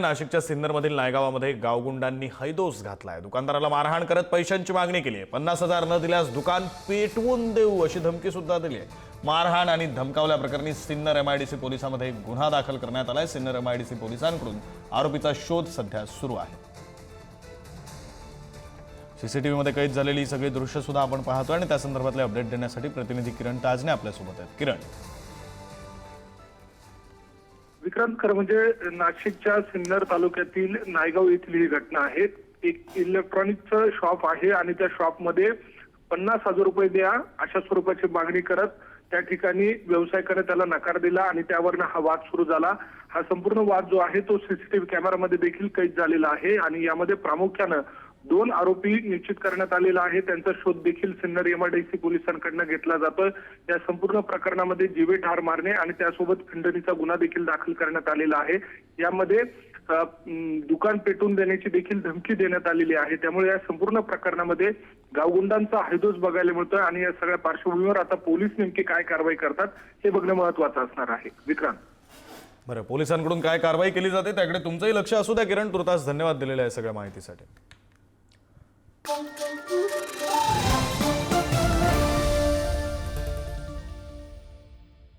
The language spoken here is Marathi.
नाशिकच्या सिन्नरमधील नायगावामध्ये गावगुंडांनी हैदोस घातलाय. दुकानदाराला मारहाण करत पैशांची मागणी केली आहे. पन्नास हजार न दिल्यास दुकान पेटवून देऊ अशी धमकी सुद्धा दिली आहे. मारहाण आणि धमकावल्या प्रकरणी सिन्नर एमआयडीसी पोलिसांमध्ये गुन्हा दाखल करण्यात आलाय. सिन्नर एमआयडीसी पोलिसांकडून आरोपीचा शोध सध्या सुरू आहे. सीसीटीव्ही मध्ये कैद झालेली सगळी दृश्य सुद्धा आपण पाहतोय आणि त्या संदर्भातले अपडेट देण्यासाठी प्रतिनिधी किरण ताजने आपल्यासोबत आहेत. किरण. विक्रांत खरं म्हणजे नाशिकच्या सिन्नर तालुक्यातील नायगाव येथील ही घटना आहे. एक इलेक्ट्रॉनिकचं शॉप आहे आणि त्या शॉपमध्ये पन्नास हजार रुपये द्या अशा स्वरूपाची मागणी करत त्या ठिकाणी व्यावसायिकाने त्याला नकार दिला आणि त्यावरनं हा वाद सुरू झाला. हा संपूर्ण वाद जो आहे तो सीसीटीव्ही कॅमेरामध्ये देखील कैद झालेला आहे आणि यामध्ये प्रामुख्यानं दोन आरोपी निश्चित करण्यात आलेला आहे. त्यांचा शोध देखील सिन्नर एमआयडीसी पोलिसांकडनं घेतला जातोय या संपूर्ण प्रकरणामध्ये जीवे ठार मारणे आणि त्यासोबत खंडणीचा गुन्हा देखील दाखल करण्यात आलेला आहे. यामध्ये दुकान पेटून देण्याची देखील धमकी देण्यात आलेली आहे. त्यामुळे या संपूर्ण प्रकरणामध्ये गावगुंडांचा हैदोस बघायला मिळतोय आणि या सगळ्या पार्श्वभूमीवर आता पोलीस नेमकी काय कारवाई करतात हे बघणं महत्वाचं असणार आहे. विक्रांत. बरं पोलिसांकडून काय कारवाई केली जाते त्याकडे तुमचंही लक्ष असू द्या. किरण तुर्तास धन्यवाद दिलेल्या आहे सगळ्या माहितीसाठी. Bum, bum, bum, bum.